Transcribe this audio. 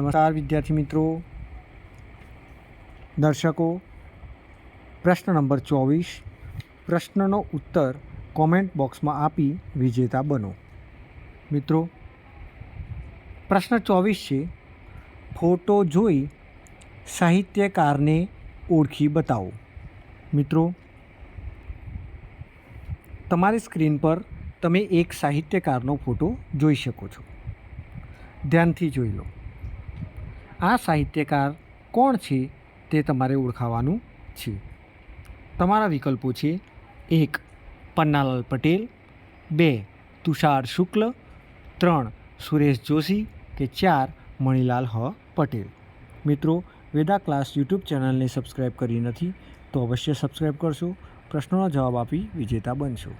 નમસ્કાર વિદ્યાર્થી મિત્રો. દર્શકો, પ્રશ્ન નંબર ચોવીસ. પ્રશ્નનો ઉત્તર કોમેન્ટ બોક્સમાં આપી વિજેતા બનો. મિત્રો, પ્રશ્ન ચોવીસ છે, ફોટો જોઈ સાહિત્યકારને ઓળખી બતાવો. મિત્રો, તમારી સ્ક્રીન પર તમે એક સાહિત્યકારનો ફોટો જોઈ શકો છો. ધ્યાનથી જોઈ લો. આ સાહિત્યકાર કોણ છે તે તમારે ઓળખાવાનું છે. તમારા વિકલ્પો છે. એક, પન્નાલાલ પટેલ. બે, તુષાર શુક્લ. ત્રણ, સુરેશ જોશી કે ચાર, મણિલાલ હ. પટેલ. મિત્રો, વેદા ક્લાસ યુટ્યુબ ચેનલને સબસ્ક્રાઈબ કરી નથી તો અવશ્ય સબસ્ક્રાઈબ કરશો. પ્રશ્નોનો જવાબ આપી વિજેતા બનશો.